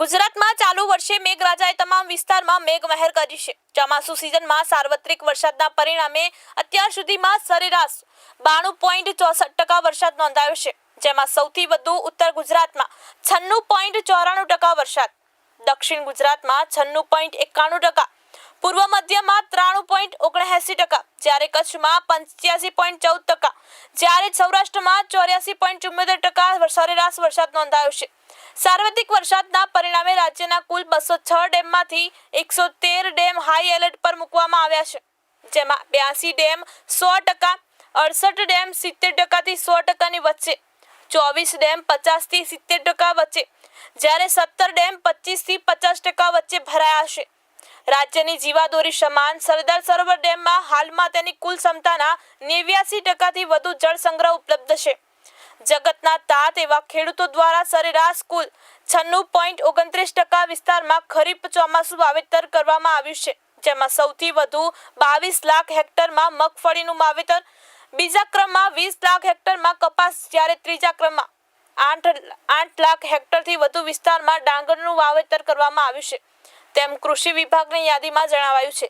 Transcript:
ગુજરાતમાં ચાલુ વર્ષે મેઘરાજાએ તમામ વિસ્તારમાં મેઘમહેર કરી છે. ચોમાસુ સિઝનમાં સાર્વત્રિક વરસાદના પરિણામે અત્યાર સુધીમાં સરેરાશ બાણું પોઈન્ટ ચોસઠ ટકા વરસાદ નોંધાયો છે, જેમાં સૌથી વધુ ઉત્તર ગુજરાતમાં છન્નું પોઈન્ટ ચોરાણું ટકા વરસાદ, દક્ષિણ ગુજરાતમાં છન્નું પોઈન્ટ એકાણું ટકા પૂર્વ મધ્યમાં ત્રાણું પોઈન્ટ ઓગણએસી ટકા, જ્યારે કચ્છમાં પંચ્યાસી પોઈન્ટ ચૌદ ટકા, જ્યારે સૌરાષ્ટ્રમાં ચોર્યાસી પોઈન્ટ ચુમ્મોતેર ટકા સરેરાશ વરસાદ નોંધાયો છે. સાર્વત્રિક વરસાદના પરિણામે રાજ્યના કુલ બસો છ ડેમમાંથી એકસો તેર ડેમ હાઈ એલર્ટ પર મૂકવામાં આવ્યા છે, જેમાં બ્યાસી ડેમ સો ટકા, અડસઠ ડેમ સિત્તેર ટકાથી સો ટકાની વચ્ચે, ચોવીસ ડેમ પચાસથી સિત્તેર ટકા વચ્ચે, જ્યારે સત્તર ડેમ પચીસથી પચાસ ટકા વચ્ચે ભરાયા છે. રાજ્યની જીવાદોરી સમાન સરદાર સરોવર ડેમમાં હાલમાં તેની કુલ ક્ષમતાના નેવ્યાસી ટકાથી વધુ જળ સંગ્રહ ઉપલબ્ધ છે. જગતના તાત એવા ખેડૂતો દ્વારા સરેરાશ કુલ છન્નું પોઈન્ટ ઓગણત્રીસ ટકા વિસ્તારમાં ખરીફ ચોમાસું વાવેતર કરવામાં આવ્યું છે, જેમાં સૌથી વધુ બાવીસ લાખ હેક્ટરમાં મગફળીનું વાવેતર, બીજા ક્રમમાં વીસ લાખ હેક્ટરમાં કપાસ, જ્યારે ત્રીજા ક્રમમાં આઠ આઠ લાખ હેક્ટરથી વધુ વિસ્તારમાં ડાંગરનું વાવેતર કરવામાં આવ્યું છે. તેમ કૃષિ વિભાગની યાદીમાં જણાવાયું છે.